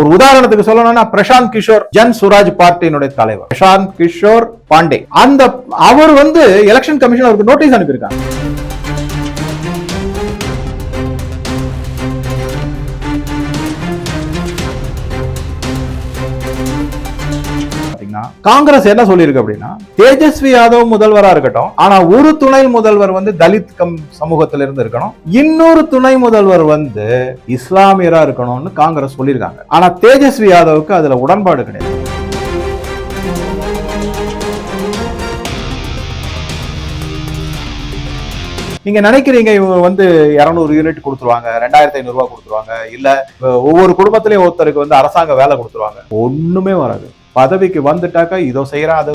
ஒரு உதாரணத்துக்கு சொல்லணும்னா பிரசாந்த் கிஷோர் ஜன் சுராஜ் பார்ட்டியினுடைய தலைவர். பிரசாந்த் கிஷோர் பாண்டே. அந்த அவர் வந்து எலெக்ஷன் கமிஷன் அவருக்கு நோட்டீஸ் அனுப்பியிருக்காங்க. காங்கிரஸ் என்ன சொல்லியிருக்கு அப்படின்னா தேஜஸ்வி யாதவ் முதல்வரா இருக்கட்டும் ஆனா ஒரு துணை முதல்வர் வந்து தலித் கம் சமூகத்திலிருந்து இருந்து இருக்கணும். இன்னொரு துணை முதல்வர் வந்து இஸ்லாமியரா இருக்கணும்னு காங்கிரஸ் சொல்லியிருக்காங்க. ஆனா தேஜஸ்வி யாதவுக்கு அதுல உடன்பாடு கிடையாது. நீங்க நினைக்கிறீங்க இவங்க வந்து 200 யூனிட் கொடுத்துருவாங்க ரெண்டாயிரத்தி ஐநூறு ரூபாய் கொடுத்துருவாங்க இல்ல ஒவ்வொரு குடும்பத்திலயும் ஒருத்தருக்கு வந்து அரசாங்க வேலை கொடுத்துருவாங்க. ஒண்ணுமே வராது. பதவிக்கு வந்துட்டாக்கா இதோ செய்யறா அது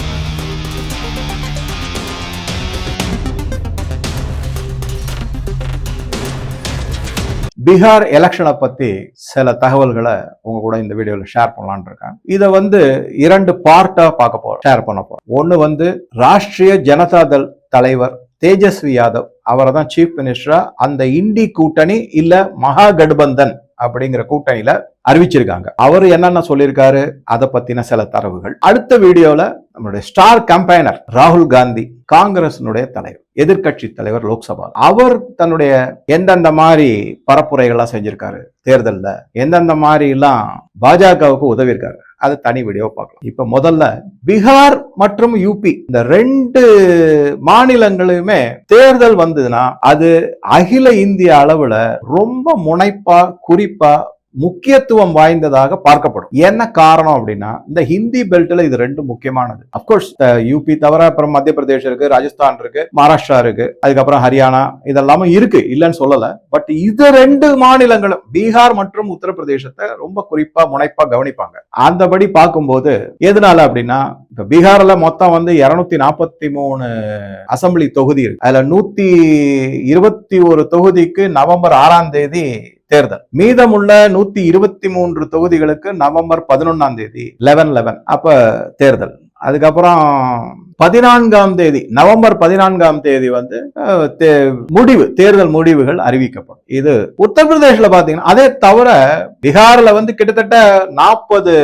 பீகார் எலெக்ஷனை பற்றி சில தகவல்களை உங்க கூட இந்த வீடியோவில் ஷேர் பண்ணலான் இருக்கேன். இதை வந்து இரண்டு பார்ட்டாக பார்க்க போகிறோம் ஷேர் பண்ண போகிறோம் ஒன்று வந்து ராஷ்ட்ரிய ஜனதா தள் தலைவர் தேஜஸ்வி யாதவ் அவரை தான் சீஃப் மினிஸ்டரா அந்த இண்டி கூட்டணி இல்லை மகா கட்பந்தன் அப்படிங்கிற கூட்டணியில் அறிவிச்சிருக்காங்க. அவர் என்னென்ன சொல்லியிருக்காரு? அதை பத்தின சில தரவுகள். அடுத்த வீடியோல நம்மளுடைய ஸ்டார் கம்பைனர் ராகுல் காந்தி காங்கிரசினுடைய தலைவர் எதிர்க்கட்சி தலைவர் லோக்சபா. அவர் தன்னுடைய எந்தெந்த மாதிரி பரப்புரைகள்லாம் செஞ்சிருக்காரு தேர்தலில் எந்தெந்த மாதிரிலாம் பாஜகவுக்கு உதவியிருக்காரு அதை அது தனி வீடியோ பார்க்கலாம். இப்ப முதல்ல பீகார் மற்றும் யூபி இந்த ரெண்டு மாநிலங்களுமே தேர்தல் வந்ததுன்னா அது அகில இந்திய அளவுல ரொம்ப முனைப்பா குறிப்பா முக்கியத்துவம் வாய்ந்ததாக பார்க்கப்படும். என்ன காரணம் அப்படின்னா இந்த ஹிந்தி பெல்ட்ல இது ரெண்டு முக்கியமானது. அப்கோர்ஸ் யூபி தவிர அப்புறம் மத்திய பிரதேஷ் இருக்கு ராஜஸ்தான் இருக்கு மகாராஷ்டிரா இருக்கு அதுக்கப்புறம் ஹரியானா இதெல்லாமும் இருக்கு இல்லைன்னு சொல்லல. பட் இது ரெண்டு மாநிலங்களும் பீகார் மற்றும் உத்தரப்பிரதேசத்தை ரொம்ப குறிப்பா முனைப்பா கவனிப்பாங்க. அந்தபடி பார்க்கும்போது எதனால அப்படின்னா இப்ப பீகார்ல மொத்தம் வந்து இருநூத்தி நாற்பத்தி மூணு அசெம்பிளி தொகுதி இருக்கு. அதுல நூத்தி இருபத்தி ஒரு தொகுதிக்கு நவம்பர் ஆறாம் தேதி தேர்தல். மீதமுள்ள நூத்தி இருபத்தி மூன்று தொகுதிகளுக்கு நவம்பர் பதினொன்னாம் தேதி லெவன் லெவன் அப்ப தேர்தல். அதுக்கப்புறம் பதினான்காம் தேதி நவம்பர் பதினான்காம் தேதி வந்து தே- முடிவு தேர்தல் முடிவுகள் அறிவிக்கப்படும். இது உத்தரப்பிரதேசில் பார்த்தீங்கன்னா அதே தவிர பீகாரில் வந்து கிட்டத்தட்ட நாற்பது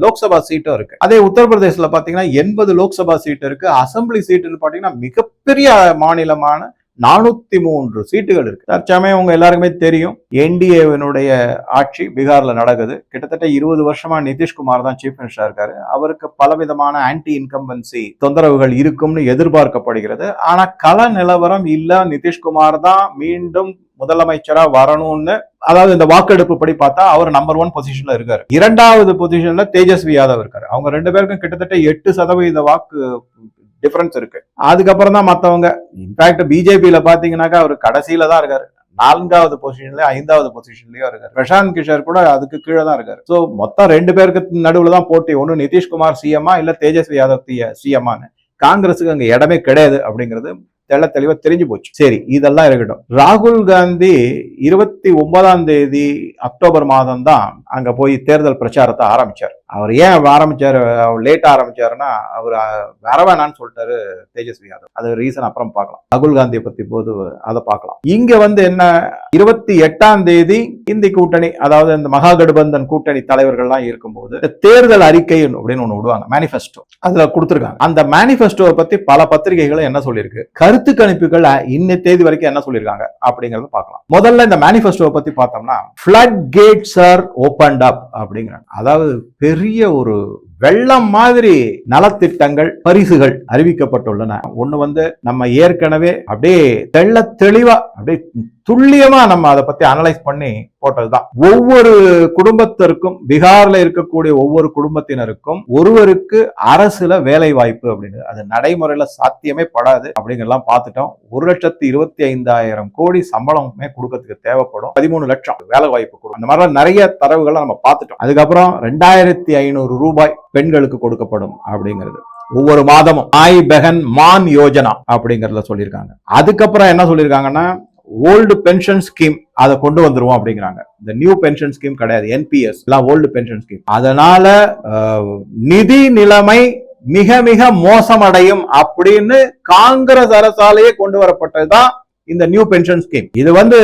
லோக்சபா சீட்டும் இருக்கு. அதே உத்தரப்பிரதேசில் பார்த்தீங்கன்னா எண்பது லோக்சபா சீட் இருக்கு. அசெம்பிளி சீட்டுன்னு பார்த்தீங்கன்னா மிகப்பெரிய மாநிலமான நானூத்தி மூன்று சீட்டுகள் இருக்கு. தற்சமயம் உங்க எல்லாருக்குமே தெரியும். என்டிஏவினுடைய ஆட்சி பீகார்ல நடக்குது. கிட்டத்தட்ட இருபது வருஷமா நிதிஷ்குமார் தான் சீஃப் மினிஸ்டர் இருக்காரு. அவருக்கு பலவிதமான ஆன்டி இன்கம்பன்சி தொந்தரவுகள் இருக்கும்னு எதிர்பார்க்கப்படுகிறது. ஆனா கள நிலவரம் இல்ல. நிதிஷ்குமார் தான் மீண்டும் முதலமைச்சரா வரணும்னு அதாவது இந்த வாக்கெடுப்பு படி பார்த்தா அவர் நம்பர் ஒன் பொசிஷன்ல இருக்காரு. இரண்டாவது பொசிஷன்ல தேஜஸ்வி யாதவ் இருக்காரு. அவங்க ரெண்டு பேருக்கும் கிட்டத்தட்ட எட்டு சதவீத வாக்கு டிஃபரன்ஸ் இருக்கு. அதுக்கப்புறம் தான் மற்றவங்க இன்ஃபேக்ட் பிஜேபியில பாத்தீங்கன்னாக்கா அவர் கடைசியில தான் இருக்காரு. நான்காவது பொசிஷன்லயோ ஐந்தாவது பொசிஷன்லயோ இருக்காரு. பிரசாந்த் கிஷோர் கூட அதுக்கு கீழே தான் இருக்காரு. ஸோ மொத்தம் ரெண்டு பேருக்கு நடுவில் தான் போட்டி. ஒன்று நிதிஷ்குமார் சிஎம்மா இல்ல தேஜஸ்வி யாதவ் சிஎம்மான்னு காங்கிரஸுக்கு அங்க இடமே கிடையாது அப்படிங்கிறது தெள்ள தெளிவா தெரிஞ்சு போச்சு. சரி இதெல்லாம் இருக்கட்டும். ராகுல் காந்தி இருபத்தி ஒன்பதாம் தேதி அக்டோபர் மாதம் தான் அங்க போய் தேர்தல் பிரச்சாரத்தை ஆரம்பிச்சார். அவர் ஏன் ஆரம்பிச்சாரு லேட் ஆரம்பிச்சாருன்னா அவர் வர வேணான்னு சொல்லிட்டாரு தேஜஸ்வி யாதவ். அது ரீசன் அப்புறம் பார்க்கலாம். ராகுல் காந்தியை பத்தி போது அதை பார்க்கலாம். இங்க வந்து என்ன இருபத்தி எட்டாம் தேதி இந்தி கூட்டணி அதாவது இந்த மகாகட்பந்தன் கூட்டணி தலைவர்கள்லாம் இருக்கும்போது தேர்தல் அறிக்கை அப்படின்னு ஒன்று விடுவாங்க மேனிஃபெஸ்டோ அதுல கொடுத்துருக்காங்க. அந்த மேனிஃபெஸ்டோவை பத்தி பல பத்திரிகைகளும் என்ன சொல்லியிருக்கு? கருத்து கணிப்புகள் இன்ன தேதி வரைக்கும் என்ன சொல்லியிருக்காங்க அப்படிங்கறத பார்க்கலாம். முதல்ல இந்த மேனிஃபெஸ்டோவை பத்தி பார்த்தோம்னா flood gates are opened up அப்படிங்கிறாங்க. அதாவது பெரிய பெரிய ஒரு வெள்ளம் மாதிரி நலத்திட்டங்கள் பரிசுகள் அறிவிக்கப்பட்டுள்ளன. ஒண்ணு வந்து நம்ம ஏற்கனவே அப்படியே தெள்ள தெளிவா அப்படியே துல்லியமா நம்ம அதை பத்தி அனலைஸ் பண்ணி போட்டதுதான். ஒவ்வொரு குடும்பத்திற்கும் பீகார்ல இருக்கக்கூடிய ஒவ்வொரு குடும்பத்தினருக்கும் ஒருவருக்கு அரசுல வேலை வாய்ப்பு அப்படின்னு அது நடைமுறையில சாத்தியமே படாது அப்படிங்கெல்லாம் பார்த்துட்டோம். ஒரு லட்சத்தி இருபத்தி ஐந்தாயிரம் கோடி சம்பளமே கொடுக்கறதுக்கு தேவைப்படும். பதிமூணு லட்சம் வேலை வாய்ப்பு கொடுக்கும் அந்த மாதிரி நிறைய தரவுகளை நம்ம பார்த்துட்டோம். அதுக்கப்புறம் ரெண்டாயிரத்தி ஐநூறு ரூபாய் பெண்களுக்கு கொடுக்கப்படும் அப்படிங்கிறது. ஒவ்வொரு மாதமும். ஆய் பெகன் மான் யோஜனா அப்படிங்கறத சொல்லியிருக்காங்க. அதுக்கப்புறம் என்ன சொல்லியிருக்காங்கன்னா ஓல்டு பென்ஷன் ஸ்கீம் அதை கொண்டு வந்துருவோம் அப்படிங்கிறாங்க. இந்த நியூ பென்ஷன் ஸ்கீம் கிடையாது. என்பிஎஸ் எல்லாம் ஓல்டு பென்ஷன் ஸ்கீம் அதனால நிதி நிலைமை மிக மிக மோசமடையும் அப்படின்னு காங்கிரஸ் அரசாலேயே கொண்டு வரப்பட்டதுதான் இந்த நியூ பென்ஷன் ஸ்கீம் இது வந்து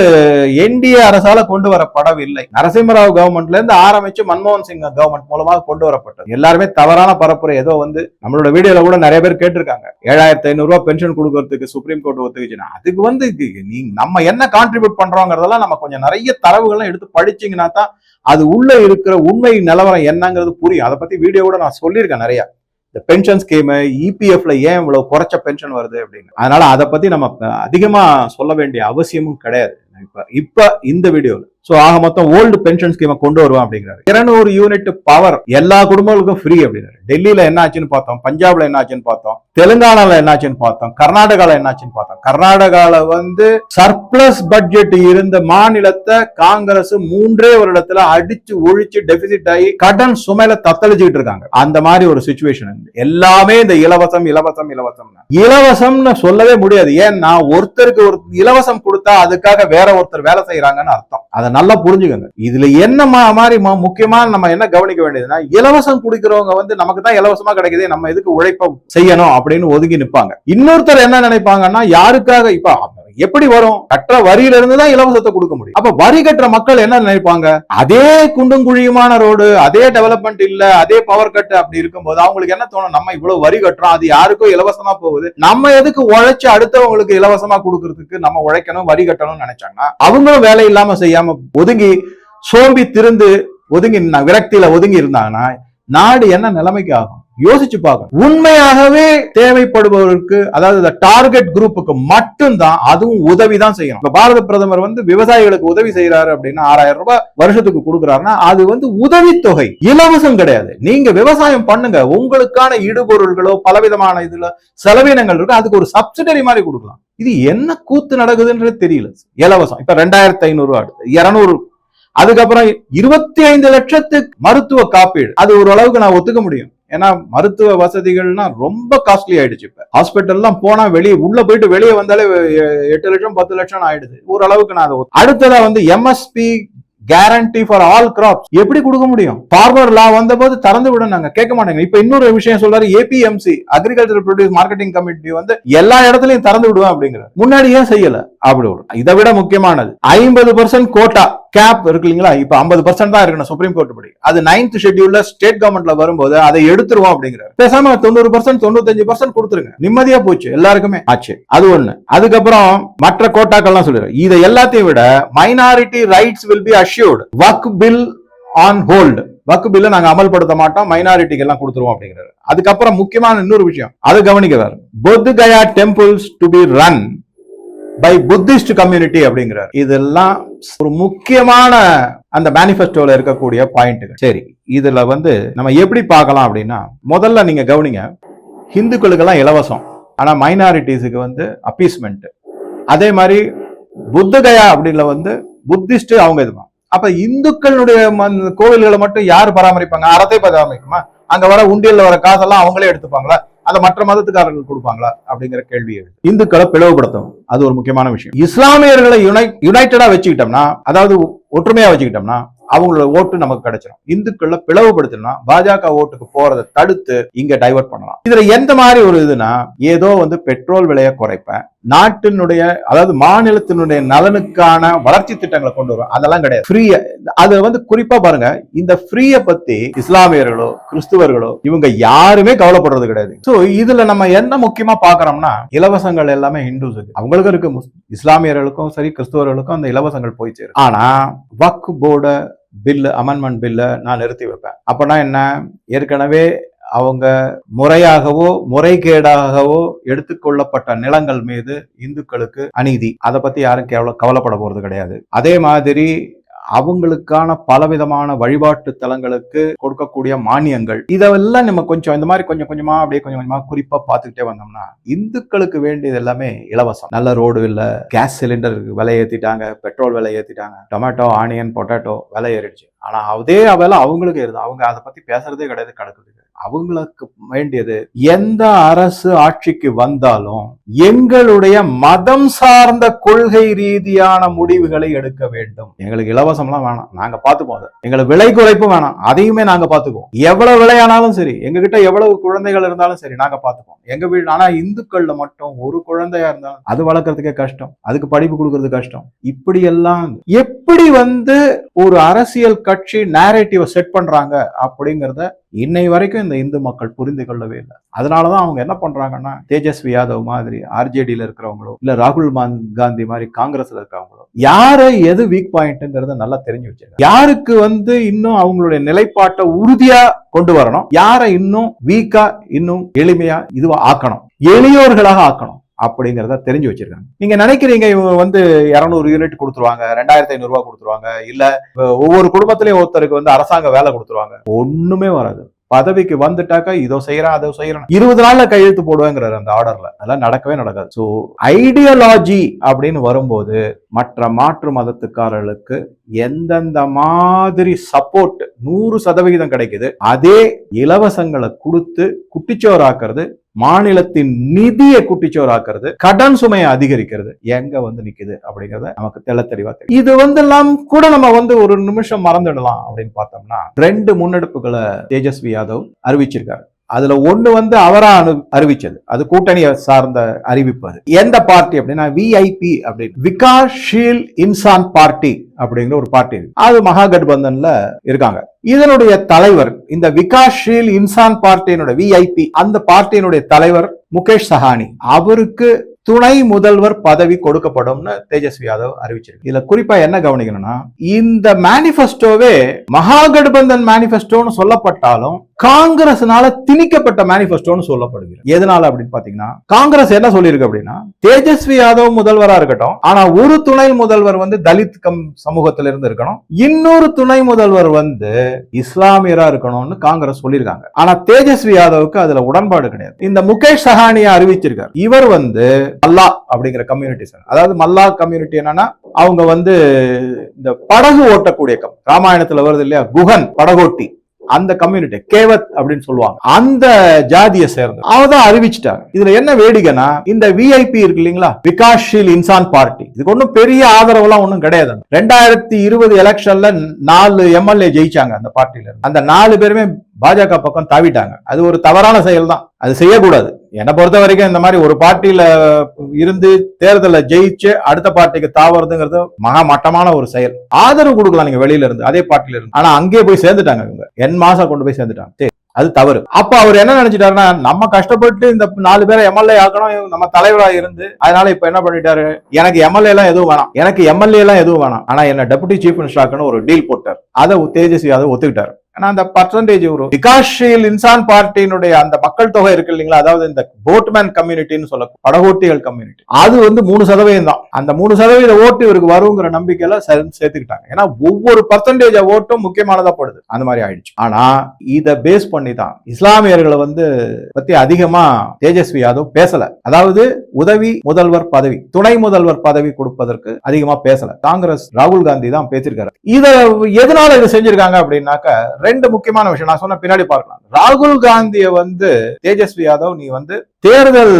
என்டிஏ அரசால கொண்டு வரப்படவில்லை. நரசிம்மராவ் கவர்மெண்ட்ல இருந்து ஆரம்பிச்சு மன்மோகன் சிங் கவர்மெண்ட் மூலமாக கொண்டு வரப்பட்டது. எல்லாருமே தவறான பரப்புரை ஏதோ வந்து நம்மளோட வீடியோல கூட நிறைய பேர் கேட்டிருக்காங்க. ஏழாயிரத்தி ஐநூறு ரூபாய் பென்ஷன் கொடுக்கறதுக்கு சுப்ரீம் கோர்ட் ஒத்துக்குச்சுன்னா அதுக்கு வந்து நீங்க நீ நம்ம என்ன கான்ட்ரிபியூட் பண்றோங்கிறதெல்லாம் நம்ம கொஞ்சம் நிறைய தரவுகள்லாம் எடுத்து படிச்சீங்கன்னா தான் அது உள்ள இருக்கிற உண்மை நிலவரம் என்னங்கிறது புரியும். அதை பத்தி வீடியோ கூட நான் சொல்லியிருக்கேன் நிறைய. இந்த பென்ஷன் ஸ்கீமு இபிஎஃப்ல ஏன் இவ்வளவு குறைச்ச பென்ஷன் வருது அப்படின்னு? அதனால அதை பத்தி நம்ம அதிகமா சொல்ல வேண்டிய அவசியமும் கிடையாது. இப்ப இப்ப இந்த வீடியோல ஸோ ஆக மொத்தம் ஓல்டு பென்ஷன் ஸ்கீமை கொண்டு வருவோம் அப்படிங்கிறாரு. இருநூறு யூனிட் பவர் எல்லா குடும்பங்களுக்கும் ஃப்ரீ அப்படின்னாரு. டெல்லியில என்ன ஆச்சுன்னு பார்த்தோம் பஞ்சாப்ல என்ன ஆச்சுன்னு பார்த்தோம் தெலுங்கானால என்னாச்சுன்னு பார்த்தோம் கர்நாடகால என்னாச்சுன்னு பார்த்தோம். கர்நாடகால வந்து சர்ப்ளஸ் பட்ஜெட் இருந்த மாநிலத்தை காங்கிரஸ் மூன்றே வருடத்துல அடிச்சு ஒழிச்சு டெபிசிட் ஆகி கடன் சுமையில தத்தளிச்சுக்கிட்டு இருக்காங்க. அந்த மாதிரி ஒரு சுச்சுவேஷன் எல்லாமே இந்த இலவசம் இலவசம் இலவசம் இலவசம்னு சொல்லவே முடியாது. ஏன்னா ஒருத்தருக்கு ஒரு இலவசம் கொடுத்தா அதுக்காக வேற ஒருத்தர் வேலை செய்யறாங்கன்னு அர்த்தம். அதனால நல்லா புரிஞ்சுக்கோங்க. இதுல என்ன மா- மாதிரி முக்கியமா நம்ம என்ன கவனிக்க வேண்டியதுன்னா இலவசம் குடிக்கிறவங்க வந்து நமக்கு தான் இலவசமா கிடைக்குது நம்ம எதுக்கு உழைப்ப செய்யணும் அப்படின்னு ஒதுங்கி நிப்பாங்க. இன்னொருத்தர் என்ன நினைப்பாங்கன்னா யாருக்காக இப்ப எப்படி வரும்? கட்டுற வரியில இருந்து தான் இலவசத்தை கொடுக்க முடியும். அப்ப வரி கட்டுற மக்கள் என்ன நினைப்பாங்க? அதே குண்டும் குழியுமான ரோடு அதே டெவலப்மெண்ட் இல்ல அதே பவர் கட் அப்படி இருக்கும்போது அவங்களுக்கு என்ன தோணும்? நம்ம இவ்வளவு வரி கட்டுறோம் அது யாருக்கும் இலவசமா போகுது. நம்ம எதுக்கு உழைச்சு அடுத்தவங்களுக்கு இலவசமா கொடுக்கறதுக்கு நம்ம உழைக்கணும் வரி கட்டணும்னு நினைச்சாங்கன்னா அவங்களும் வேலை இல்லாம செய்யாம ஒதுங்கி சோம்பி திருந்து ஒதுங்கி விரக்தியில ஒதுங்கி இருந்தாங்கன்னா நாடு என்ன நிலைமைக்கு ஆகும்? யோசிச்சு பார்க்கணும். உண்மையாகவே தேவைப்படுபவருக்கு அதாவது டார்கெட் குரூப்புக்கு மட்டும்தான் அதுவும் உதவி தான் செய்யணும். இப்ப பாரத பிரதமர் வந்து விவசாயிகளுக்கு உதவி செய்யறாரு அப்படின்னா ஆறாயிரம் ரூபாய் வருஷத்துக்கு கொடுக்குறாருன்னா அது வந்து உதவித்தொகை. இலவசம் கிடையாது. நீங்க விவசாயம் பண்ணுங்க. உங்களுக்கான இடுபொருள்களோ பலவிதமான இதுல செலவினங்கள் இருக்கு அதுக்கு ஒரு சப்சிடரி மாதிரி கொடுக்கலாம். இது என்ன கூத்து நடக்குதுன்றது தெரியல. இலவசம். இப்ப ரெண்டாயிரத்தி ஐநூறு ரூபாய் இருநூறு. அதுக்கப்புறம் இருபத்தி ஐந்து லட்சத்துக்கு மருத்துவ காப்பீடு. அது ஓரளவுக்கு நான் ஒத்துக்க முடியும். ஏன்னா மருத்துவ வசதிகள்னா ரொம்ப காஸ்ட்லி ஆயிடுச்சு இப்ப. ஹாஸ்பிட்டல்லாம் போனா வெளியே உள்ள போயிட்டு வெளியே வந்தாலே எ- எட்டு லட்சம் பத்து லட்சம் ஆயிடுது. ஓரளவுக்கு நான் அதை அடுத்ததா வந்து MSP guarantee for all crops எப்படி கொடுக்க முடியும்? ஃபார்மர் லா வந்த போது திறந்து விட நாங்க கேட்க மாட்டேங்க. இப்ப இன்னொரு விஷயம் சொல்றாரு APMC agriculture produce marketing committee வந்து எல்லா இடத்துலயும் திறந்து விடுவேன் அப்படிங்கிறார். முன்னாடி ஏன் செய்யல? அப்படி இதை விட முக்கியமானது ஐம்பது பர்சன்ட் கோட்டா கேப் இருக்கு இல்லைங்களா இப்ப ஐம்பது பர்சன்ட் தான் இருக்கணும் சுப்ரீம் கோர்ட் படி. அது நைன்த் ஷெட்யூல்ல ஸ்டேட் கவர்மெண்ட்ல வரும்போது அதை எடுத்துருவோம் அப்படிங்கிறார். பேசாம தொண்ணூறு பர்சன்ட் தொண்ணூத்தஞ்சு பர்சன்ட் கொடுத்துருங்க. நிம்மதியா போச்சு எல்லாருக்குமே. ஆச்சு. அது ஒண்ணு. அதுக்கப்புறம் மற்ற கோட்டாக்கள்லாம் சொல்லிடுறேன் இதை எல்லாத்தையும் விட minority rights will be assured Waqf bill on hold Waqf பில்ல நாங்க அமல்படுத்த மாட்டோம். மைனாரிட்டிக்கு எல்லாம் கொடுத்துருவோம் அப்படிங்கிறாரு. அதுக்கப்புறம் முக்கியமான இன்னொரு விஷயம். அது கவனிக்கிறார். Bodh Gaya temples to be run by Buddhist community அப்படிங்கிறார். இதெல்லாம் ஒரு முக்கியமான அந்த மேனிஃபெஸ்டோல இருக்கக்கூடிய பாயிண்ட்டுகள் சரி இதுல வந்து நம்ம எப்படி பார்க்கலாம் அப்படின்னா முதல்ல நீங்க கவனிங்க ஹிந்துக்களுக்கெல்லாம் இலவசம் ஆனா மைனாரிட்டிஸுக்கு வந்து அப்பீஸ்மெண்ட் அதே மாதிரி புத்தகயா அப்படின்ல வந்து புத்திஸ்ட் அவங்க இதுதான் அப்ப இந்துக்களுடைய ம- கோவில்களை மட்டும் யார் பராமரிப்பாங்க? அறத்தை பராமரிக்குமா? அங்க வர உண்டியல்ல வர காசெல்லாம் அவங்களே எடுத்துப்பாங்களா? அதை மற்ற மதத்துக்காரர்கள் கொடுப்பாங்களா அப்படிங்கிற கேள்வி எழுது இந்துக்களை பிளவுபடுத்தணும் அது ஒரு முக்கியமான விஷயம். இஸ்லாமியர்களை யுனை யுனைடடா வச்சுக்கிட்டோம்னா அதாவது ஒற்றுமையா வச்சுக்கிட்டோம்னா அவங்களோட ஓட்டு நமக்கு கிடைச்சிடும் இந்துக்களை பிளவுபடுத்தணும்னா பாஜக ஓட்டுக்கு போறதை தடுத்து இங்க டைவர்ட் பண்ணலாம். இதுல எந்த மாதிரி ஒரு இதுனா ஏதோ வந்து பெட்ரோல் விலையை குறைப்பேன். நாட்டினுடைய அதாவது மாநிலத்தினுடைய நலனுக்கான வளர்ச்சி திட்டங்களை கொண்டு வரும் அதெல்லாம் கிடையாது. ஃப்ரீய அது வந்து குறிப்பா பாருங்க. இந்த ஃப்ரீய பத்தி இஸ்லாமியர்களோ கிறிஸ்துவர்களோ இவங்க யாருமே கவலைப்படுறது கிடையாது. சோ இதுல நம்ம என்ன முக்கியமா பாக்குறோம்னா இலவசங்கள் எல்லாமே ஹிந்துஸுக்கு அவங்களுக்கும் இருக்கு. இஸ்லாமியர்களுக்கும் சரி கிறிஸ்துவர்களுக்கும் அந்த இலவசங்கள் போய் சேரும். ஆனா வக் போர்டு பில்லு அமெண்ட்மெண்ட் பில்லை நான் நிறுத்தி வைப்பேன். அப்போனா என்ன? ஏற்கனவே அவங்க முறையாகவோ முறைகேடாகவோ எடுத்துக்கொள்ளப்பட்ட நிலங்கள் மீது இந்துக்களுக்கு அநீதி. அதை பத்தி யாரும் கேவல கவலைப்பட போறது கிடையாது. அதே மாதிரி அவங்களுக்கான பலவிதமான வழிபாட்டு தலங்களுக்கு கொடுக்கக்கூடிய மானியங்கள். இதெல்லாம் நம்ம கொஞ்சம் இந்த மாதிரி கொஞ்சம் கொஞ்சமா அப்படியே கொஞ்சம் கொஞ்சமா குறிப்பா பார்த்துக்கிட்டே வந்தோம்னா இந்துக்களுக்கு வேண்டியது எல்லாமே இலவசம். நல்ல ரோடு இல்லை கேஸ் சிலிண்டர் விலை ஏத்திட்டாங்க பெட்ரோல் விலை ஏத்திட்டாங்க டொமேட்டோ ஆனியன் பொட்டேட்டோ விலை ஏறிடுச்சு ஆனா அதே வேலை அவங்களுக்கு இருந்தது அவங்க அதை பத்தி பேசுறதே கிடையாது கிடக்குது. அவங்களுக்கு வேண்டியது எந்த அரசு ஆட்சிக்கு வந்தாலும் எங்களுடைய மதம் சார்ந்த கொள்கை ரீதியான முடிவுகளை எடுக்க வேண்டும். எங்களுக்கு இலவசம்லாம் வேணாம். நாங்க பார்த்துப்போம் அதை. எங்களுக்கு விலை குறைப்பு வேணாம். அதையுமே நாங்க பார்த்துக்குவோம். எவ்வளவு விலையானாலும் சரி எங்ககிட்ட எவ்வளவு குழந்தைகள் இருந்தாலும் சரி நாங்க பார்த்துப்போம். எங்க வீடு ஆனா இந்துக்கள்ல மட்டும் ஒரு குழந்தையா இருந்தாலும் அது வளர்க்கறதுக்கே கஷ்டம். அதுக்கு படிப்பு கொடுக்கறது கஷ்டம். இப்படி எல்லாம் எப்படி வந்து ஒரு அரசியல் கட்சி நேரேட்டிவ் செட் பண்றாங்க அப்படிங்கறத இன்னை வரைக்கும் இந்த இந்து மக்கள் புரிந்து கொள்ளவே இல்லை. அதனாலதான் அவங்க என்ன பண்றாங்கன்னா தேஜஸ்வி யாதவ் மாதிரி ஆர்ஜேடியில் இருக்கிறவங்களோ இல்ல ராகுல் காந்தி மாதிரி காங்கிரஸ்ல இருக்கிறவங்களோ யாரை எது வீக் பாயிண்ட்ங்கிறத நல்லா தெரிஞ்சு வச்சிருக்காங்க. யாருக்கு வந்து இன்னும் அவங்களுடைய நிலைப்பாட்டை உறுதியா கொண்டு வரணும்? யாரை இன்னும் வீக்கா இன்னும் எளிமையா இதுவா ஆக்கணும்? எளியோர்களாக ஆக்கணும். அப்படிங்கிறத தெரிஞ்சு வச்சிருக்காங்க. நீங்க நினைக்கிறீங்க இவங்க வந்து 200 யூனிட் கொடுத்துருவாங்க ரெண்டாயிரத்தி ஐநூறுரூவா கொடுத்துருவாங்க இல்ல ஒவ்வொரு குடும்பத்திலையும் ஒருத்தருக்கு வந்து அரசாங்க வேலை கொடுத்துருவாங்க? ஒண்ணுமே வராது. பதவிக்கு வந்துட்டாக்கா இதோ செய்யறான் அதோ செய்யறான். இருபது நாள்ல கையெழுத்து போடுவேங்கிறாரு அந்த ஆர்டர்ல அதெல்லாம் நடக்கவே நடக்காது. ஸோ ஐடியாலஜி அப்படின்னு வரும்போது மற்ற மாற்று மதத்துக்காரர்களுக்கு எந்தெந்த மாதிரி சப்போர்ட் நூறு சதவிகிதம் கிடைக்குது அதே இலவசங்களை கொடுத்து குட்டிச்சோறாக்குறது மாநிலத்தின் நிதியை குட்டிச்சோறாக்குறது கடன் சுமையை அதிகரிக்கிறது. எங்க வந்து நிக்குது அப்படிங்கறத நமக்கு தெள்ள தெளிவா தெரியும். இது வந்து எல்லாம் கூட நம்ம வந்து ஒரு நிமிஷம் மறந்துடலாம் அப்படின்னு பார்த்தோம்னா ரெண்டு முன்னெடுப்புகளை தேஜஸ்வி யாதவ் அறிவிச்சிருக்காரு. அதுல ஒண்ணு வந்து அவரா அனு அறிவிச்சது. அது கூட்டணியை சார்ந்த அறிவிப்பு அது. எந்த பார்ட்டி அப்படின்னா விஐபி அப்படின்னு விகாஷீல் இன்சான் பார்ட்டி அப்படிங்கிற ஒரு பார்ட்டி இருக்கு. அது மகாகட்பந்தன்ல இருக்காங்க. இதனுடைய தலைவர் இந்த விகாஷீல் இன்சான் பார்ட்டியினுடைய விஐபி அந்த பார்ட்டியினுடைய தலைவர் முகேஷ் சஹானி அவருக்கு துணை முதல்வர் பதவி கொடுக்கப்படும்னு தேஜஸ்வி யாதவ் அறிவிச்சிருக்கு. இதுல குறிப்பா என்ன கவனிக்கணும்னா இந்த மேனிபெஸ்டோவே மகாகட்பந்தன் மேனிபெஸ்டோன்னு சொல்லப்பட்டாலும் காங்கிரஸ்னால திணிக்கப்பட்ட மேனிபெஸ்டோன்னு சொல்லப்படுகிறது. எதனால அப்படின்னு பாத்தீங்கன்னா காங்கிரஸ் என்ன சொல்லியிருக்கு அப்படின்னா தேஜஸ்வி யாதவ் முதல்வரா இருக்கட்டும் ஆனா ஒரு துணை முதல்வர் வந்து தலித் கம் சமூகத்தில இருந்து இருக்கணும் இன்னொரு துணை முதல்வர் வந்து இஸ்லாமியரா இருக்கணும்னு காங்கிரஸ் சொல்லியிருக்காங்க. ஆனா தேஜஸ்வி யாதவுக்கு அதுல உடன்பாடு கிடையாது. இந்த முகேஷ் சஹானியா அறிவிச்சிருக்காரு. இவர் வந்து மல்லா அப்படிங்கிற கம்யூனிட்டி அதாவது மல்லா கம்யூனிட்டி என்னன்னா அவங்க வந்து இந்த படகு ஓட்டக்கூடிய கம் ராமாயணத்துல வருது இல்லையா? குகன் படகோட்டி. அந்த கம்யூனிட்டி கேவத் அப்படின்னு சொல்லுவாங்க. அந்த ஜாதியை சேர்ந்து அவதான் அறிவிச்சிட்டாங்க இதுல என்ன வேடிக்கைனா இந்த விஐபி இருக்கு இல்லைங்களா? விகாஷ்ஷீல் இன்சான் பார்ட்டி. இதுக்கு ஒன்றும் பெரிய ஆதரவுலாம் ஒன்றும் கிடையாது. ரெண்டாயிரத்தி இருபது எலெக்ஷன்ல நாலு எம்எல்ஏ ஜெயிச்சாங்க அந்த பார்ட்டியில அந்த நாலு பேருமே பாஜக பக்கம் தாவிட்டாங்க. அது ஒரு தவறான செயல் தான் அது செய்யக்கூடாது. என்னை பொறுத்த வரைக்கும் இந்த மாதிரி ஒரு பார்ட்டியில இருந்து தேர்தலை ஜெயிச்சு அடுத்த பார்ட்டிக்கு தாவறதுங்கிறது மகா மட்டமான ஒரு செயல். ஆதரவு கொடுக்கலாம் நீங்க வெளியில இருந்து அதே பார்ட்டில இருந்து. ஆனா அங்கேயே போய் சேர்ந்துட்டாங்க இவங்க. என் மாசம் கொண்டு போய் சேர்ந்துட்டாங்க. சரி அது தவறு. அப்ப அவர் என்ன நினைச்சிட்டாருன்னா நம்ம கஷ்டப்பட்டு இந்த நாலு பேரை எம்எல்ஏ ஆக்கணும் நம்ம தலைவரா இருந்து அதனால இப்ப என்ன பண்ணிட்டாரு? எனக்கு எம்எல்ஏ எல்லாம் எதுவும் வேணாம். எனக்கு எம்எல்ஏ எல்லாம் எதுவும் வேணாம். ஆனா என்ன டெபுட்டி சீஃப் மினிஸ்டர் ஆக்கணும் ஒரு டீல் போட்டார். அதை தேஜஸ்வி அதை ஒத்துக்கிட்டாரு. ஆனா அந்த பர்சன்டேஜ் ஒரு விகாஷ்ஷீல் இன்சான் பார்ட்டியினுடைய அந்த மக்கள் தொகை இருக்கு இல்லைங்களா? அதாவது இந்த போட்மேன் கம்யூனிட்டின்னு சொல்ல படகோட்டிகள் கம்யூனிட்டி அது வந்து மூணு சதவீதம் தான். அந்த மூணு சதவீத ஓட்டு இவருக்கு வருங்கிற நம்பிக்கையில சேர்த்துக்கிட்டாங்க. ஏன்னா ஒவ்வொரு பர்சன்டேஜ் ஓட்டும் முக்கியமானதா போடுது. அந்த மாதிரி ஆயிடுச்சு. ஆனா இத பேஸ் பண்ணி தான் இஸ்லாமியர்களை வந்து பத்தி அதிகமா தேஜஸ்வி யாதவ் பேசல. அதாவது உதவி முதல்வர் பதவி துணை முதல்வர் பதவி கொடுப்பதற்கு அதிகமா பேசல. காங்கிரஸ் ராகுல் காந்தி தான் பேசியிருக்காரு. இத எதனால இதை செஞ்சிருக்காங்க அப்படின்னாக்க ரெண்டு முக்கியமான விஷயம். நான் சொன்ன பின்னாடி பார்க்கலாம். ராகுல் காந்தியை வந்து தேஜஸ்வி யாதவ் நீ வந்து தேர்தல்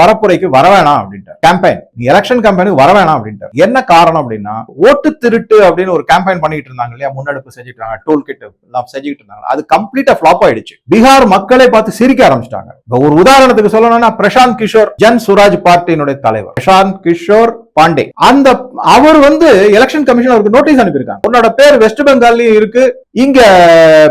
பரப்புரைக்கு வர வேணாம் அப்படின்ட்டு கேம்பெயின் நீ எலெக்ஷன் கேம்பெயினுக்கு வர வேணாம் அப்படின்ட்டு என்ன காரணம் அப்படின்னா ஓட்டு திருட்டு அப்படின்னு ஒரு கேம்பெயின் பண்ணிட்டு இருந்தாங்க இல்லையா? முன்னெடுப்பு செஞ்சுட்டு இருந்தாங்க டோல் கிட் எல்லாம் செஞ்சுட்டு இருந்தாங்க. அது கம்ப்ளீட்டா ஃபிளாப் ஆயிடுச்சு. பீகார் மக்களை பார்த்து சிரிக்க ஆரம்பிச்சிட்டாங்க. ஒரு உதாரணத்துக்கு சொல்லணும்னா பிரசாந்த் கிஷோர் ஜன் சுராஜ் பார்ட்டியினுடைய தலைவர். பிரசாந்த் கிஷோர் பாண்டே. அந்த அவர் வந்து எலெக்ஷன் கமிஷன் அவருக்கு நோட்டீஸ் அனுப்பியிருக்காங்க. உன்னோட பேர் வெஸ்ட் பெங்கால்லயும் இருக்கு. இங்க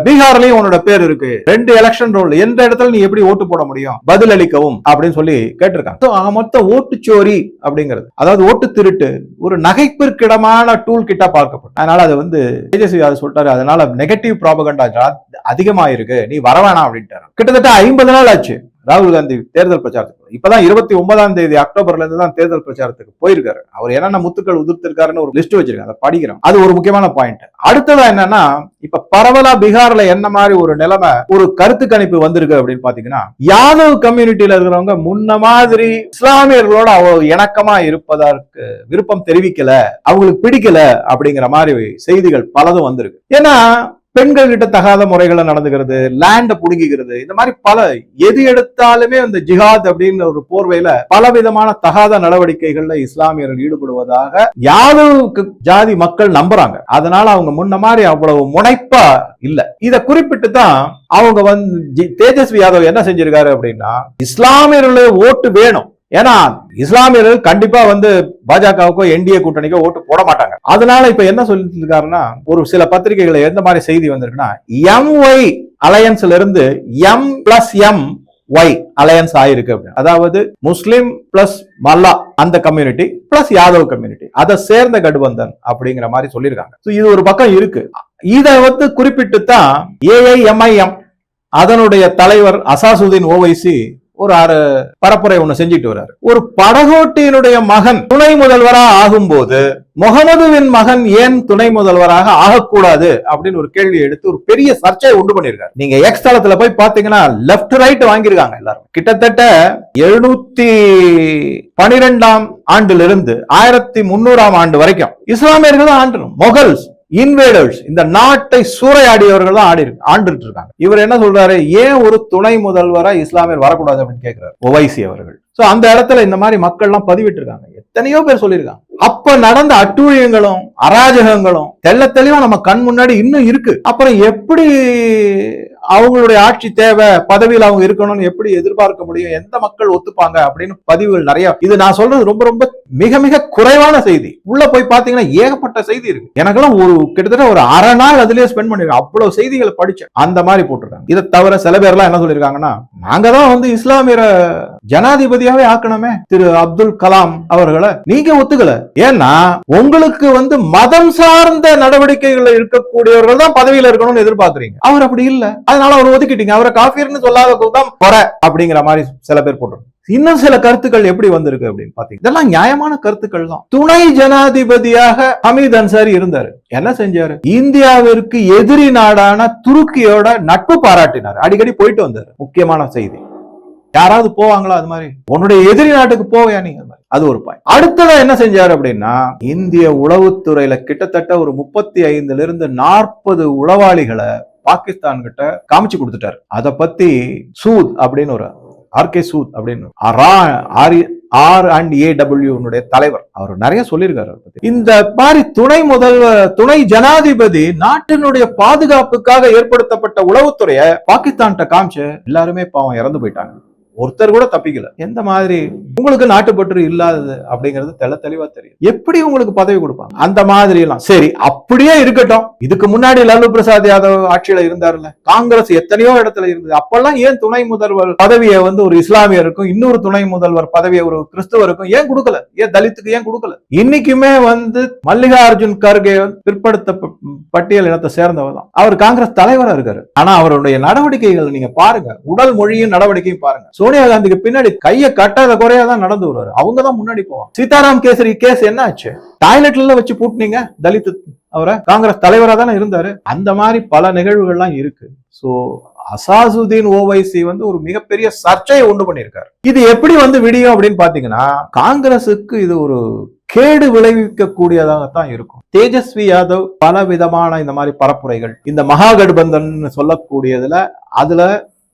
பீகார்லயும் உன்னோட பேர் இருக்கு. ரெண்டு எலெக்ஷன் ரோல் எந்த இடத்துல நீ எப்படி ஓட்டு போட முடியும்? பதில் அளிக்கவும் அப்படின்னு சொல்லி கேட்டிருக்காங்க. மொத்த மொத்தம் ஓட்டுச்சோரி அப்படிங்கிறது. அதாவது ஓட்டு திருட்டு ஒரு நகைப்பிற்கிடமான டூல் கிட்டா பார்க்கப்படும். அதனால அது வந்து தேஜஸ்வி அதை சொல்லிட்டாரு அதனால நெகட்டிவ் ப்ராபகண்டா அதிகமாயிருக்கு நீ வர வேணாம் அப்படின்ட்டாரு. கிட்டத்தட்ட ஐம்பது நாள் ஆச்சு. ராகுல் காந்தி தேர்தல் பிரச்சாரத்துக்கு இப்பதான் இருபத்தி ஒன்பதாம் தேதி அக்டோபர்ல இருந்து தான் தேர்தல் பிரச்சாரத்துக்கு போயிருக்காரு. அவர் என்னென்ன முத்துக்கள் உதிர்த்திருக்காருன்னு ஒரு லிஸ்ட் வச்சிருக்காங்க அதை படிக்கிறோம். அது ஒரு முக்கியமான பாயிண்ட் அடுத்ததா என்னன்னா இப்ப பரவலா பீகார்ல என்ன மாதிரி ஒரு நிலைமை ஒரு கருத்து கணிப்பு வந்திருக்கு அப்படின்னு பாத்தீங்கன்னா யாதவ் கம்யூனிட்டியில இருக்கிறவங்க முன்ன மாதிரி இஸ்லாமியர்களோட அவ்வளவு இணக்கமா இருப்பதற்கு விருப்பம் தெரிவிக்கல அவங்களுக்கு பிடிக்கல அப்படிங்கிற மாதிரி செய்திகள் பலதும் வந்திருக்கு. ஏன்னா பெண்கள் கிட்ட தகாத முறைகளை நடந்துக்கிறது லேண்ட புடுங்கிக்கிறது இந்த மாதிரி பல எது எடுத்தாலுமே இந்த ஜிஹாத் அப்படின்னு ஒரு போர்வையில பல விதமான தகாத நடவடிக்கைகள்ல இஸ்லாமியர்கள் ஈடுபடுவதாக யாதவ் ஜாதி மக்கள் நம்புறாங்க. அதனால அவங்க முன்ன மாதிரி அவ்வளவு முனைப்பா இல்ல. இத குறிப்பிட்டு தான் அவங்க வந்து ஜி- தேஜஸ்வி யாதவ் என்ன செஞ்சிருக்காரு அப்படின்னா இஸ்லாமியர்களே ஓட்டு வேணும். ஏன்னா இஸ்லாமியர்கள் கண்டிப்பா வந்து பாஜகவுக்கோ என்டிஏ கூட்டணிக்கோ ஓட்டு போட மாட்டாங்க. அதனால இப்ப என்ன சொல்லிட்டு இருக்காருன்னா ஒரு சில பத்திரிகைகள் எந்த மாதிரி செய்தி வந்திருக்குன்னா எம் ஒய் அலையன்ஸ்ல இருந்து M plus M Y alliance ஆயிருக்கு அப்படின்னு. அதாவது முஸ்லிம் பிளஸ் மல்லா அந்த கம்யூனிட்டி பிளஸ் யாதவ் கம்யூனிட்டி அதை சேர்ந்த கட்பந்தன் அப்படிங்கிற மாதிரி சொல்லியிருக்காங்க. இது ஒரு பக்கம் இருக்கு. இதை வந்து குறிப்பிட்டு தான் ஏஐஎம்ஐஎம் அதனுடைய தலைவர் அசாசுதீன் ஓவைசி ஒரு ஆறு பரப்புரை ஒண்ணு செஞ்சுட்டு வர்றாரு. ஒரு படகோட்டியினுடைய மகன் துணை முதல்வரா ஆகும்போது முகமதுவின் மகன் ஏன் துணை முதல்வராக ஆகக்கூடாது அப்படின்னு ஒரு கேள்வி எடுத்து ஒரு பெரிய சர்ச்சையை உண்டு பண்ணிருக்காரு நீங்க எக்ஸ் தளத்துல போய் பாத்தீங்கன்னா லெப்ட் ரைட் வாங்கியிருக்காங்க எல்லாரும். கிட்டத்தட்ட எழுநூத்தி பனிரெண்டாம் ஆண்டிலிருந்து ஆயிரத்தி முன்னூறாம் ஆண்டு வரைக்கும் இஸ்லாமியர்கள் தான் ஆண்டணும். மொகல்ஸ் இன்வேடர்ஸ் இந்த நாட்டை சூறையாடியவர்கள் தான் ஆடி ஆண்டுட்டு இருக்காங்க. இவர் என்ன சொல்றாரு? ஏன் ஒரு துணை முதல்வரா இஸ்லாமியர் வரக்கூடாது அப்படின்னு கேட்கிறாரு ஒவைசி அவர்கள். சோ அந்த இடத்துல இந்த மாதிரி மக்கள்லாம் பதிவிட்டு இருக்காங்க எத்தனையோ பேர் சொல்லியிருக்காங்க. அப்ப நடந்த அட்டூழியங்களும் அராஜகங்களும் தெள்ள தெளிவா நம்ம கண் முன்னாடி இன்னும் இருக்கு. அப்புறம் எப்படி அவங்களுடைய ஆட்சி தேவை பதவியில் அவங்க இருக்கணும்னு எப்படி எதிர்பார்க்க முடியும் எந்த மக்கள் ஒத்துப்பாங்க அப்படின்னு பதிவுகள் நிறைய. இது நான் சொல்றது ரொம்ப ரொம்ப மிக மிக குறைவான செய்தி. உள்ள போய் பாத்தீங்கன்னா ஏகப்பட்ட செய்தி இருக்கு. எனக்கெல்லாம் ஒரு கிட்டத்தட்ட ஒரு அரை நாள் அதுலயே ஸ்பெண்ட் பண்ணிருக்கேன். அவ்வளவு செய்திகளை படிச்சேன். அந்த மாதிரி போட்டிருக்காங்க. இதை தவிர சில பேர்லாம் என்ன சொல்லியிருக்காங்கன்னா நாங்க தான் வந்து இஸ்லாமியர ஜனாதிபதியாவே ஆக்கணுமே. திரு அப்துல் கலாம் அவர்களை நீங்க ஒத்துக்கல. ஏன்னா உங்களுக்கு வந்து மதம் சார்ந்த நடவடிக்கைகள் இருக்கக்கூடியவர்கள் தான் பதவியில இருக்கணும்னு எதிர்பார்க்கறீங்க. அவர் அப்படி இல்ல. அதனால அவர் ஒதுக்கிட்டீங்க. அவரை காஃபியர்னு சொல்லாத தான் குறை அப்படிங்கிற மாதிரி சில பேர் போட்டுரும் இன்னும் சில கருத்துக்கள் எப்படி வந்திருக்கு அப்படின்னு பாத்தீங்க இதெல்லாம் நியாயமான கருத்துக்கள் தான். துணை ஜனாதிபதியாக ஹமீத் அன்சாரி இருந்தாரு. என்ன செஞ்சாரு? இந்தியாவிற்கு எதிரி நாடான துருக்கியோட நட்பு பாராட்டினார். அடிக்கடி போயிட்டு வந்தாரு. முக்கியமான செய்தி. யாராவது போவாங்களா அது மாதிரி? உன்னுடைய எதிரி நாட்டுக்கு போவையா நீங்க அது அது ஒரு பாயிண்ட் அடுத்ததா என்ன செஞ்சாரு அப்படின்னா இந்திய உளவுத்துறையில கிட்டத்தட்ட ஒரு முப்பத்தி ஐந்துல இருந்து நாற்பது உளவாளிகளை பாகிஸ்தான் கிட்ட காமிச்சு கொடுத்துட்டாரு. அதை பத்தி சூத் அப்படின்னு ஒரு ஆர்கே சூத் அப்படின்னு ஆர் ஆர் அண்ட் ஏ டபிள்யூனுடைய தலைவர். அவர் நிறைய சொல்லியிருக்காரு பத்தி. இந்த மாதிரி துணை முதல்வர் துணை ஜனாதிபதி நாட்டினுடைய பாதுகாப்புக்காக ஏற்படுத்தப்பட்ட உளவுத்துறைய பாகிஸ்தான்கிட்ட காமிச்சு எல்லாருமே பாவம் இறந்து போயிட்டாங்க. ஒருத்தர் கூட தப்பிக்கல. எந்த மாதிரி? உங்களுக்கு நாட்டுப்பற்று இல்லாதது அப்படிங்கிறது தெல தெளிவா தெரியும். எப்படி உங்களுக்கு பதவி கொடுப்பாங்க? அந்த மாதிரி எல்லாம் சரி அப்படியே இருக்கட்டும். இதுக்கு முன்னாடி லாலு பிரசாத் யாதவ் ஆட்சியில இருந்தாருல்ல. காங்கிரஸ் எத்தனையோ இடத்துல இருந்தது. அப்பெல்லாம் ஏன் துணை முதல்வர் பதவியை வந்து ஒரு இஸ்லாமியருக்கும் இன்னொரு துணை முதல்வர் பதவியை ஒரு கிறிஸ்துவருக்கும் ஏன் கொடுக்கல? ஏன் தலித்துக்கு ஏன் கொடுக்கல? இன்னைக்குமே வந்து மல்லிகார்ஜுன் கர்கே பிற்படுத்த பட்டியல் இனத்தை சேர்ந்தவர் தான். அவர் காங்கிரஸ் தலைவரா இருக்காரு. ஆனா அவருடைய நடவடிக்கைகள் நீங்க பாருங்க. உடல் மொழியும் நடவடிக்கையும் பாருங்க. சோனியா காந்திக்கு பின்னாடி கையை கட்டாத குறையா தான் நடந்து வருவாரு. அவங்க தான் முன்னாடி போவாங்க. சீதாராம் கேசரி கேஸ் என்ன ஆச்சு டாய்லெட்ல வச்சு பூட்டினீங்க தலித் அவரை? காங்கிரஸ் தலைவரா தானே இருந்தாரு. அந்த மாதிரி பல நிகழ்வுகள்லாம் இருக்கு. சோ அசாசுதீன் ஓவைசி வந்து ஒரு மிகப்பெரிய சர்ச்சையை உண்டு பண்ணியிருக்காரு. இது எப்படி வந்து விடியும் அப்படின்னு பாத்தீங்கன்னா காங்கிரசுக்கு இது ஒரு கேடு விளைவிக்க கூடியதாகத்தான் இருக்கும். தேஜஸ்வி யாதவ் பல விதமான இந்த மாதிரி பரப்புரைகள் இந்த மகாகட்பந்தன் சொல்லக்கூடியதுல அதுல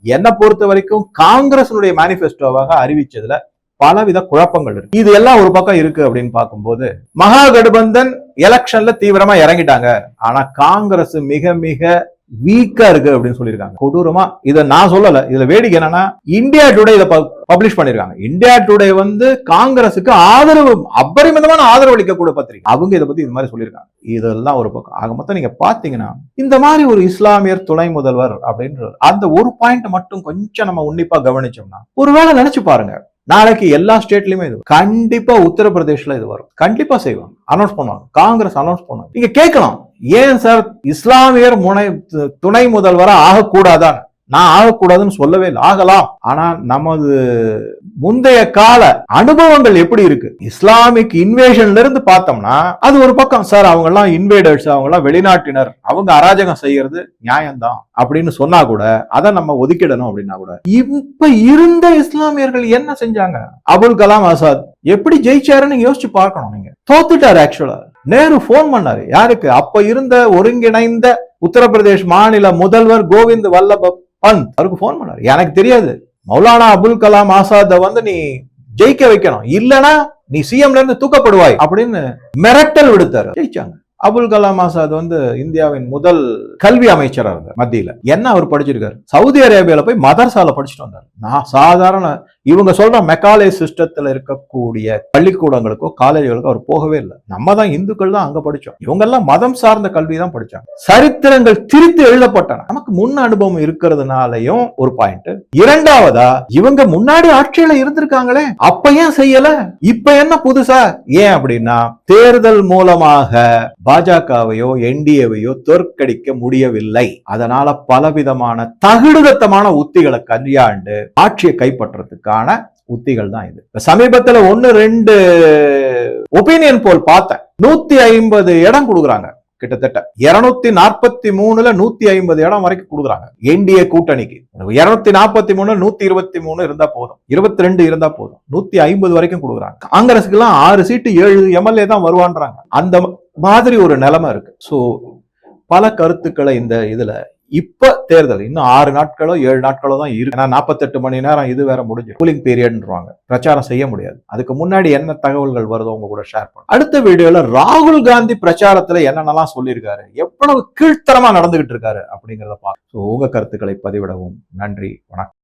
என்னை பொறுத்த வரைக்கும் காங்கிரசினுடைய மேனிஃபெஸ்டோவாக அறிவிச்சதுல பலவித குழப்பங்கள் இருக்கு. இது எல்லாம் ஒரு பக்கம் இருக்கு அப்படின்னு பார்க்கும்போது மகாகட்பந்தன் எலெக்ஷன்ல தீவிரமா இறங்கிட்டாங்க. ஆனா காங்கிரஸ் மிக மிக வீக்கா இருக்கு அப்படின்னு சொல்லியிருக்காங்க. கொடூரமா இதை நான் சொல்லல. இதுல வேடிக்கை என்னன்னா இந்தியா டுடே இதை பப்ளிஷ் பண்ணிருக்காங்க இந்தியா டுடே வந்து காங்கிரஸுக்கு ஆதரவு அபரிமிதமான ஆதரவு அளிக்கக்கூடிய பத்திரிகை. அவங்க இதை பத்தி இது மாதிரி சொல்லியிருக்காங்க. இதெல்லாம் ஒரு பக்கம். ஆக மொத்தம் நீங்க பாத்தீங்கன்னா இந்த மாதிரி ஒரு இஸ்லாமியர் துணை முதல்வர் அப்படின்ற அந்த ஒரு பாயிண்ட் மட்டும் கொஞ்சம் நம்ம உன்னிப்பா கவனிச்சோம்னா ஒருவேளை நினைச்சு பாருங்க. நாளைக்கு எல்லா ஸ்டேட்லயுமே இது கண்டிப்பா உத்தரப்பிரதேஷ்ல இது வரும். கண்டிப்பா செய்வாங்க. அனௌன்ஸ் பண்ணுவாங்க. காங்கிரஸ் அனௌன்ஸ் பண்ணுவாங்க. நீங்க கேட்கலாம். ஏன் சார் இஸ்லாமியர் முனை துணை முதல்வரா ஆகக்கூடாதான் நான் ஆகக்கூடாதுன்னு சொல்லவே இல்லை. ஆகலாம். ஆனா நமது முந்தைய கால அனுபவங்கள் எப்படி இருக்கு? இஸ்லாமிக் இன்வேஷன்ல இருந்து பார்த்தோம்னா அது ஒரு பக்கம் சார் அவங்க எல்லாம் இன்வேடர்ஸ் அவங்க எல்லாம் வெளிநாட்டினர் அவங்க அராஜகம் செய்யறது நியாயம்தான் அப்படின்னு சொன்னா கூட அதை நம்ம ஒதுக்கிடணும் அப்படின்னா கூட. இப்ப இருந்த இஸ்லாமியர்கள் என்ன செஞ்சாங்க? அபுல் கலாம் ஆசாத் எப்படி ஜெயிச்சாருன்னு யோசிச்சு பார்க்கணும் நீங்க. தோத்துட்டாரு ஆக்சுவலா நேரு போன் பண்ணாரு. யாருக்கு? அப்ப இருந்த ஒருங்கிணைந்த உத்தரப்பிரதேஷ் மாநில முதல்வர் கோவிந்த் வல்லப பந்த். அவருக்கு போன் பண்ணாரு. எனக்கு தெரியாது. மௌலானா அபுல் கலாம் ஆசாத வந்து நீ ஜெயிக்க வைக்கணும். இல்லனா நீ சிஎம்ல இருந்து தூக்கப்படுவாய் அப்படின்னு மிரட்டல் விடுத்தாரு. ஜெயிச்சாங்க. அபுல் கலாம் ஆசாத் வந்து இந்தியாவின் முதல் கல்வி அமைச்சராக இருந்தார். மத்தியில. என்ன அவர் படிச்சிருக்காரு? சவுதி அரேபியால போய் மதர்சால படிச்சுட்டு வந்தார். நான் சாதாரண இவங்க சொல்ற மெக்காலே சிஸ்டத்துல இருக்கக்கூடிய பள்ளிக்கூடங்களுக்கோ காலேஜுகளுக்கோ அவர் போகவே இல்லை. நம்ம தான் இந்துக்கள் தான் அங்க படிச்சோம். இவங்க எல்லாம் மதம் சார்ந்த கல்வி தான் படிச்சாங்க. சரித்திரங்கள் திரித்து எழுதப்பட்டன. நமக்கு முன் அனுபவம் இருக்கிறதுனாலையும் ஒரு பாயிண்ட் இரண்டாவதா இவங்க முன்னாடி ஆட்சியில இருந்திருக்காங்களே அப்ப ஏன் செய்யல? இப்ப என்ன புதுசா? ஏன் அப்படின்னா தேர்தல் மூலமாக பாஜகவையோ என்டிஏவையோ தோற்கடிக்க முடியவில்லை. அதனால பலவிதமான தகுடுதத்தமான உத்திகளை கையாண்டு ஆட்சியை கைப்பற்றதுக்கான உத்திகள் தான் இது. சமீபத்துல ஒன்னு ரெண்டு ஒப்பீனியன் போல் பார்த்தேன். நூத்தி ஐம்பது இடம் கொடுக்குறாங்க கிட்டத்தட்ட. இருநூத்தி நாற்பத்தி மூணுல நூத்தி ஐம்பது இடம் வரைக்கும் கொடுக்குறாங்க என்டிஏ கூட்டணிக்கு. இருநூத்தி நாற்பத்தி மூணு நூத்தி இருபத்தி மூணு இருந்தா போதும். இருபத்தி ரெண்டு இருந்தா போதும். நூத்தி ஐம்பது வரைக்கும் கொடுக்குறாங்க. காங்கிரஸுக்கு எல்லாம் ஆறு சீட்டு ஏழு எம்எல்ஏ தான் வருவான்றாங்க. அந்த மாதிரி ஒரு நிலைமை இருக்கு. சோ பல கருத்துக்களை இந்த இதுல இப்ப தேர்தல் இன்னும் ஆறு நாட்களோ ஏழு நாட்களோ தான் இருக்கு. ஏன்னா நாற்பத்தெட்டு மணி நேரம் இது வேற முடிஞ்சு கூலிங் பீரியட்ன்றாங்க பிரச்சாரம் செய்ய முடியாது. அதுக்கு முன்னாடி என்ன தகவல்கள் வருதோ உங்க கூட ஷேர் பண்ணுங்க அடுத்த வீடியோல ராகுல் காந்தி பிரச்சாரத்துல என்னென்னலாம் சொல்லியிருக்காரு எவ்வளவு கீழ்த்தரமா நடந்துகிட்டு இருக்காரு அப்படிங்கிறத பார்க்க உங்க கருத்துக்களை பதிவிடவும். நன்றி. வணக்கம்.